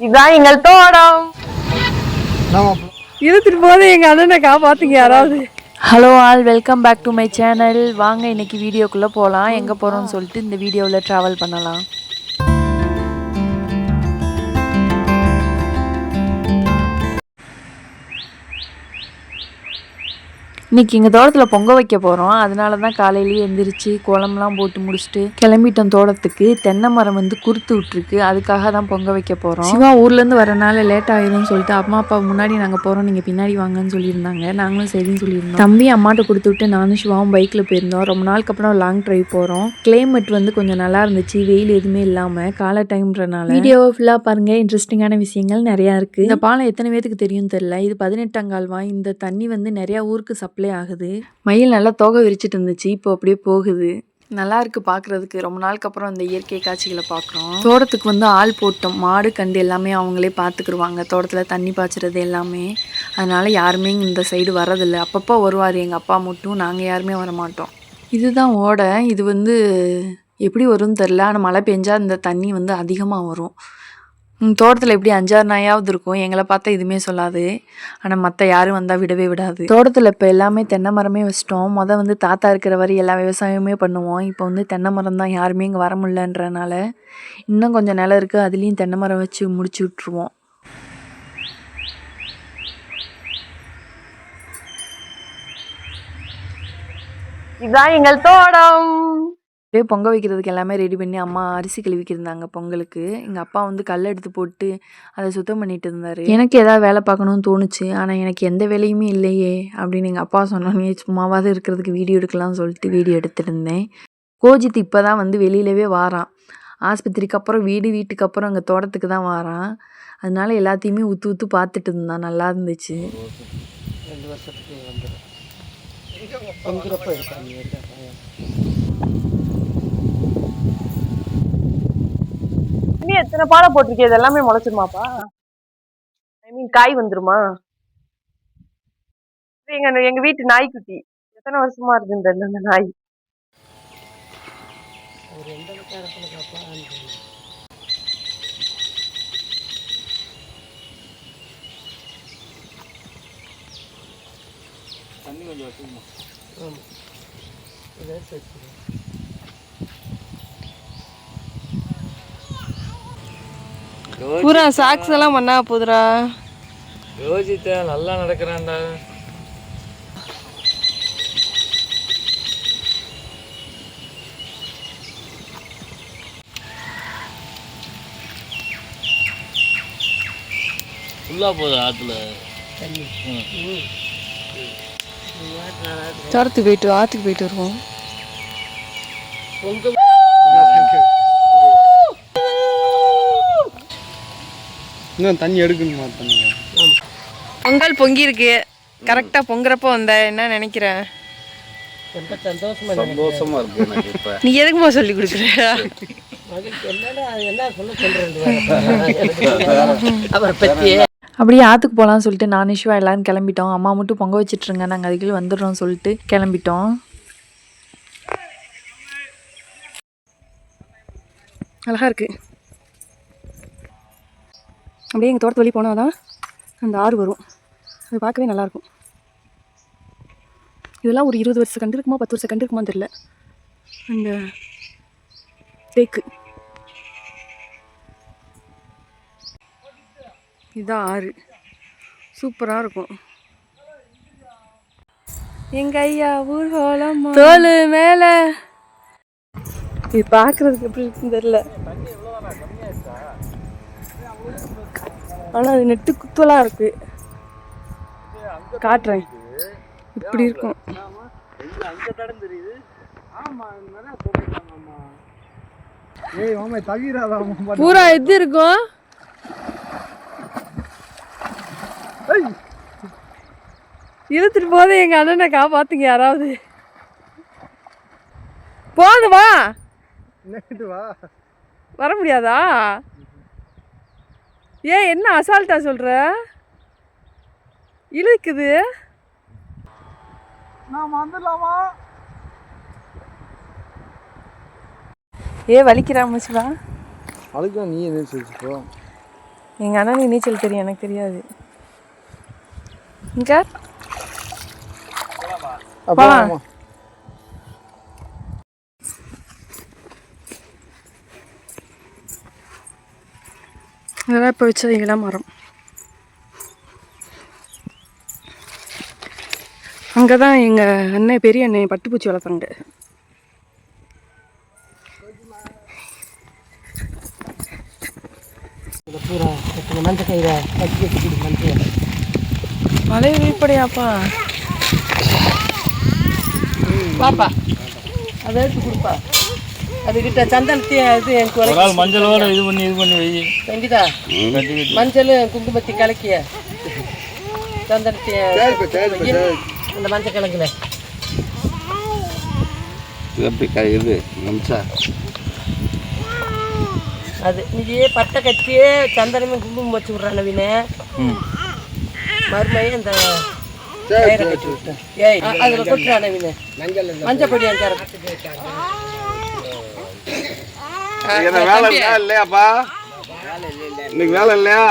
இதான் எங்கள் தோடம். இழுத்துட்டு போது எங்கள் அண்ணனை காப்பாத்துங்க யாராவது. Hello all welcome back to my channel வாங்க இன்னைக்கு வீடியோக்குள்ளே போகலாம் எங்கே போகிறோம்னு சொல்லிட்டு இந்த வீடியோவில் ட்ராவல் பண்ணலாம். இன்னைக்கு எங்கள் தோட்டத்தில் பொங்க வைக்க போகிறோம் அதனால தான் காலையிலேயே எந்திரிச்சு கோலம்லாம் போட்டு முடிச்சுட்டு கிளம்பிட்டோம் தோட்டத்துக்கு. தென்னை மரம் வந்து குறுத்து விட்டுருக்கு. அதுக்காக தான் பொங்க வைக்க போகிறோம் சிவா ஊர்லேருந்து வரனால லேட் ஆகிரும்னு சொல்லிட்டு அம்மா அப்பா முன்னாடி நாங்கள் போகிறோம் நீங்கள் பின்னாடி வாங்கன்னு சொல்லியிருந்தாங்க. நாங்களும் சரின்னு சொல்லியிருந்தோம். தம்பி அம்மாட்ட கொடுத்து விட்டு நானும் சிவாவும் பைக்கில் போயிருந்தோம். ரொம்ப நாளுக்கு அப்புறம் லாங் டிரைவ் போகிறோம் கிளைமேட் வந்து கொஞ்சம் நல்லா இருந்துச்சு. வெயில் எதுவுமே இல்லாமல் காலை டைம்ன்றனால. வீடியோ ஃபுல்லாக பாருங்கள் இன்ட்ரெஸ்டிங்கான விஷயங்கள் நிறையா இருக்குது இந்த பாலம் எத்தனை பேத்துக்கு தெரியும் தெரியல. இது பதினெட்டாங்கால்வா இந்த தண்ணி வந்து நிறையா ஊருக்கு சப்ளை ஆகுது. மயில் நல்லா தோகை விரிச்சிட்டு இருந்துச்சு. இப்போ அப்படியே போகுது. நல்லா இருக்கு பார்க்கறதுக்கு ரொம்ப நாளுக்கு அப்புறம் இந்த இயற்கை காட்சிகளை பார்க்குறோம் தோட்டத்துக்கு வந்து ஆள் போட்டோம். மாடு கண்டு எல்லாமே அவங்களே பார்த்துக்குருவாங்க தோட்டத்தில் தண்ணி பாய்ச்சறது எல்லாமே. அதனால யாருமே இந்த சைடு வரதில்லை அப்பப்போ வருவார். எங்கள் அப்பா மட்டும். நாங்கள் யாருமே வர மாட்டோம் இதுதான் ஓடை. இது வந்து எப்படி வரும்னு தெரில ஆனால் மழை பெஞ்சால் இந்த தண்ணி வந்து அதிகமாக வரும். தோட்டத்தில் எப்படி அஞ்சாறு நாயாவது இருக்கும் எங்களை பார்த்தா எதுவுமே சொல்லாது. ஆனால் மற்ற யாரும் வந்தால் விடவே விடாது. தோட்டத்தில் இப்போ எல்லாமே தென்னை மரமே வச்சிட்டோம். மொதல் வந்து தாத்தா இருக்கிற வரை எல்லா விவசாயமே பண்ணுவோம். இப்போ வந்து தென்னை மரம் தான் யாருமே இங்கே வர முடியலன்றனால இன்னும் கொஞ்சம் நிலம் இருக்குது அதுலேயும் தென்னை மரம் வச்சு முடிச்சு விட்ருவோம் இதான் எங்கள் தோடம். அப்படியே பொங்க வைக்கிறதுக்கு எல்லாமே ரெடி பண்ணி அம்மா அரிசி கழுவிக்கிருந்தாங்க பொங்கலுக்கு. எங்கள் அப்பா வந்து கல் எடுத்து போட்டு அதை சுத்தம் பண்ணிட்டு இருந்தார். எனக்கு ஏதாவது வேலை பார்க்கணும்னு தோணுச்சு. ஆனால் எனக்கு எந்த வேலையுமே இல்லையே அப்படின்னு எங்கள் அப்பா சொன்னோன்னே சும்மாவாவது இருக்கிறதுக்கு வீடியோ எடுக்கலாம்னு சொல்லிட்டு வீடியோ எடுத்துட்டு இருந்தேன் கோஜித் இப்போ தான் வந்து வெளியிலவே வாரான். ஆஸ்பத்திரிக்கு அப்புறம் வீடு வீட்டுக்கு அப்புறம் அங்கே தோட்டத்துக்கு தான் வாரான். அதனால எல்லாத்தையுமே உத்து உத்து பார்த்துட்டு இருந்தான். நல்லா இருந்துச்சு. ரெண்டு வருஷத்துக்கு வந்துடும் எத்தனை பாலை போட்டிருக்கே இது எல்லாமே முளைச்சிருமாப்பா. ஐ மீன் காய் வந்துருமா? எங்க எங்க வீட்டு நாய்க்குட்டி. எத்தனை வருஷமா தெரியல அந்த நாய். எந்த நேரத்தில் பார்ப்பா ஆமாம் இதை எடுத்து பூரா சாக்ஸ் எல்லாம் பண்ணா போதுரா யோசித்த நல்லா நடக்கிறான்டா. ஃபுல்லாக போகுது ஆற்றுல தண்ணி. தோட்டத்துக்கு போயிட்டு ஆற்றுக்கு போயிட்டு வருவோம் பொங்க இன்னும் தண்ணி எடுக்கணுமா தண்ணி? பொங்கல் பொங்கி இருக்கு கரெக்டா பொங்குறப்போ வந்த என்ன நினைக்கிறேன்? ரொம்ப சந்தோஷமா சந்தோஷமா இருக்கு எனக்கு இப்போ. நீ எதுக்குமா சொல்லி கொடுக்குற? அவரை பற்றி அப்படியே ஆற்றுக்கு போகலான்னு சொல்லிட்டு நான் சிவா எல்லாரும் கிளம்பிட்டோம். அம்மா மட்டும் பொங்க வச்சிட்ருங்க நாங்கள் அதுக்குள்ளே வந்துடுறோம் சொல்லிட்டு கிளம்பிட்டோம். அழகா இருக்கு. அப்படியே எங்கள் தோட்டத்து வழி போனால் தான் அந்த ஆறு வரும். அது பார்க்கவே நல்லா இருக்கும் இதெல்லாம் ஒரு இருபது வருஷம் கண்டு இருக்குமா பத்து வருஷம் கண்டு இருக்குமான்னு தெரியல. அந்த தேக்கு. இதுதான் ஆறு. சூப்பராக இருக்கும். எங்க ஐயா ஊர்வலம் தோல் மேலே. இது பார்க்குறதுக்கு எப்படி இருக்குன்னு தெரியல. ஆனால் அது நெட்டு குத்தலாக இருக்கு. காட்டுறேன். இப்படி இருக்கும். பூரா இது இருக்கும்? இழுத்துட்டு போது எங்கள் அண்ணனை காப்பாத்துங்க யாராவது. போது வா. நெட்டு வா. வர முடியாதா? ஏன் என்ன அசால்ட்டா சொல்ற? இழுக்குது. நான் வந்துடலாமா? ஏ வலிக்கிறா முச்சுவா? அதுக்கு நீ என்ன சொல்லிச்சுக்கோ எங்கள் அண்ணனுக்கு நீச்சல் தெரியும் எனக்கு தெரியாது. இங்க? போலாம்? இதெல்லாம் இப்போ வச்சதுங்கெல்லாம் மரம். அங்கே தான் எங்கள் அண்ணன் பெரிய அண்ணன் பட்டுப்பூச்சி வளர்த்தாங்க மழை வெளிப்படையாப்பா பாப்பா. அதை எடுத்து கொடுப்பா. அதுக்கிட்ட சந்தனத்தை இது எனக்கு ஒரு உலக நாள் மஞ்சளோட இது பண்ணி இது பண்ணி வை. சங்கீதா கட்டிக்கிட்டு. மஞ்சள் குங்குமத்தி கலக்கிய. சந்தனத்தை. அந்த மஞ்சள் கிழங்குல. எப்படி க இது? நிமிஷா அது நீயே பட்டை கட்டியே சந்தனமும் குங்குமம் வச்சு விட்றான் நவீன ம். மறுமையும் இந்த கயிறை கட்டி விட்டேன். ஏய் அதுல கொட்டுறா நவீன மஞ்சள் பொடி அஞ்சார வேலை இருக்கா இல்லையாப்பா? இன்னைக்கு வேலை இல்லையா?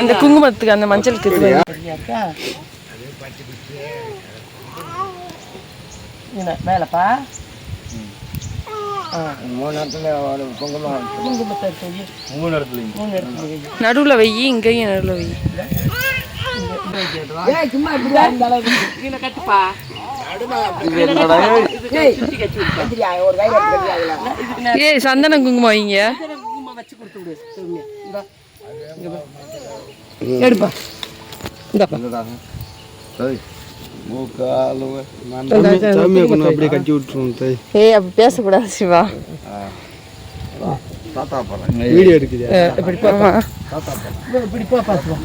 அந்த குங்குமத்துக்கு அந்த மஞ்சளுக்கு இது இருக்கா என்ன மேலப்பா மூணு இடத்துல குங்குமம் குங்குமத்தை எடுத்து வை. மூணு இடத்துலையும் மூணு இடத்துல வை. நடுவில் வை இங்கேயும் நடுவில் வை. சும்மா கட்டுப்பா. ஏய், சந்தன குங்குமம் வைங்க. எடுப்பா. பேசக்கூடாது சிவா. வீடியோ எடுக்குது இப்படி போப்பா இப்படி போ. பார்த்துவோம்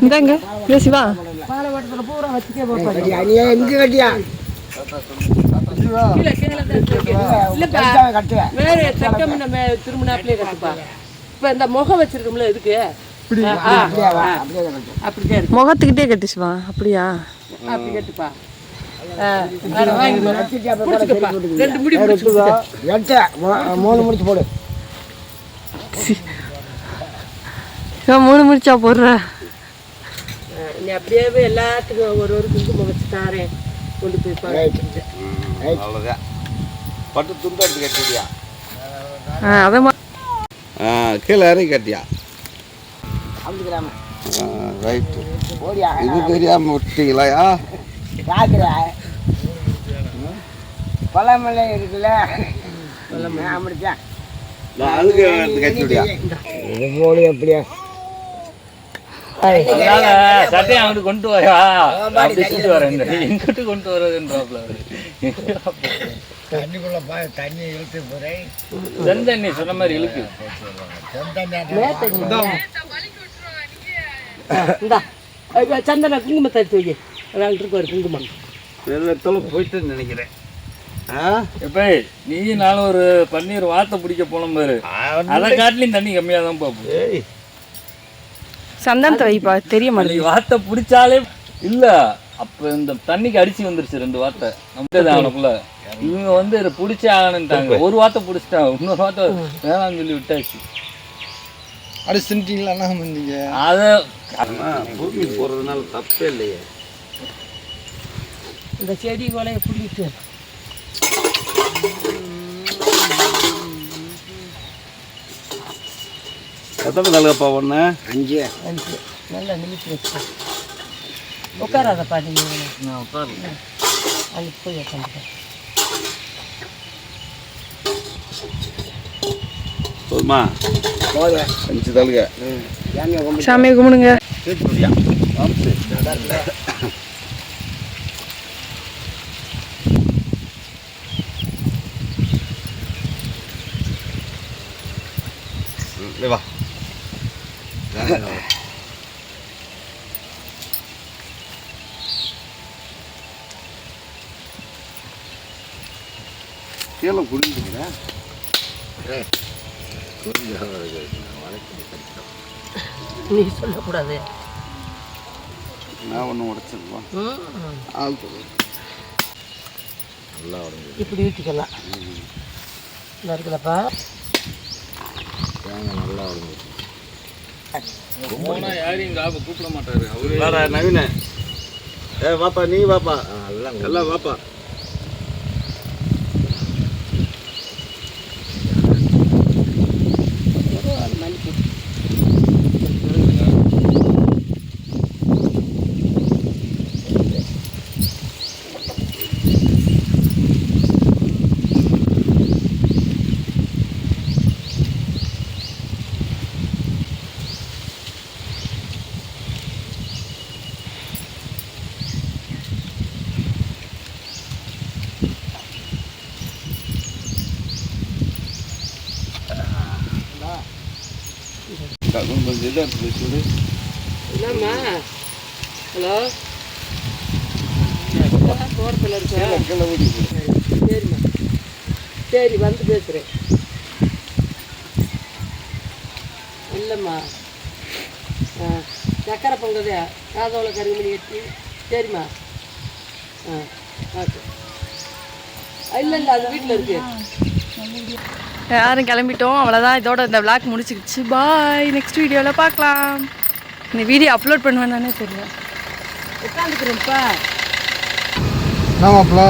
இந்தாங்க ஏ சிவா பாலவட்டத்தில் பூரா கீழே கீழே தான் இருக்கு. இல்லப்பா வேற சட்டம் நம்ம திரும்பினாப்லயே கட்டுப்பா இப்ப இந்த முகம் வச்சிருக்கோம்ல இதுக்கு முகத்துக்கிட்டே கட்டு சிவா அப்படியா அப்படி கட்டுப்பா ஆ, அதை வாங்கி பிடிச்சுக்கப்பா. ரெண்டு முடி பிடிச்சுக்கோ. சிவா மூணு முடிச்சா போடுற நீ அப்படியே எல்லாத்துக்கும் ஒரு ஒரு குங்குமம் வச்சு தாரேன். கொண்டு போய். அவ்வளோதான் பட்டு துண்டு எடுத்து கட்டிடியா ஆ அதை ஆ கீழே இறங்கி கட்டியா? ரைட்டு இது தெரியாம விட்டீங்களாயா நான் அதுக்கு எடுத்து சட்டையை அங்கிட்டு கொண்டு வரா அப்படி வரேன் எங்கிட்டு கொண்டு வரதுன்றாப்ல செந்தண்ணி சொன்ன மாதிரி இழுக்கு. சந்தன குங்குமத்தை வை அதான் இருக்கு ஒரு குங்குமம். வெள்ளத்தோட போயிட்டு நினைக்கிறேன். இப்ப நீ நானும் ஒரு பன்னீர் வாத்தை பிடிக்க போனோம் பாரு. அதை காட்டிலையும் தண்ணி கம்மியா தான் பார்ப்போம் சந்தனத்தை வைப்பா தெரிய மாட்டேங்குது. வாத்தை பிடிச்சாலே இல்ல. அப்ப இந்த தண்ணிக்கு அடிச்சு வந்துருச்சு ரெண்டு வாத்தை நம்ம அவனுக்குள்ள. இவங்க வந்து இதை பிடிச்சே ஆகணுன்ட்டாங்க ஒரு வாத்தை பிடிச்சிட்டாங்க இன்னொரு வாத்தை வேணாம்னு சொல்லி விட்டாச்சு. அடி சென்டிங்களா என்ன பண்ணீங்க? அத பூமி போறதுனால தப்பே இல்லையே. இந்த செடி கொலையை பிடிக்கிட்டு எத்தனை தலைப்பா ஒண்ணு? அஞ்சு. நல்லா நிமித்தி வச்சு உட்காராதப்பா நீ. நான் உட்காரு அங்கே போய் உட்காந்துக்க. போதுமா? அஞ்சு தலுக சாமியை கும்பிடுங்க. வா. கீழே குடிஞ்சுக்கிறேன் நீ சொல்லக்கூடாது. நான் ஒன்று உடச்சிருப்போம் ம், ஆள் சொல்லு இப்படி ஊற்றிக்கலாம் இந்த இருக்குல்லப்பா. போனா யாரையும் இங்க ஆப்ப கூப்பிட மாட்டாரு நவீன. ஏ வாப்பா நீ வாப்பா. எல்லாம் வாப்பா. சொல்லு என்னம்மா? ஹலோ? தோட்டத்தில் இருக்கா சரிம்மா. சரி வந்து பேசுகிறேன் இல்லைம்மா. ஆ சக்கரை பொங்கதே காதோல கருங்கமணி கட்டி. சரிம்மா. ஆ ஓகே. இல்லை இல்லை அது வீட்டில் இருக்கு. யாரும் கிளம்பிட்டோம். அவ்வளோதான் இதோட இந்த விளாக் முடிச்சுக்கிச்சு பாய் நெக்ஸ்ட் வீடியோவில் பார்க்கலாம். இந்த வீடியோ அப்லோட் பண்ணுவேன்னு தெரியல. உட்காந்துக்கிறேன்ப்பா என்ன மாப்பிள?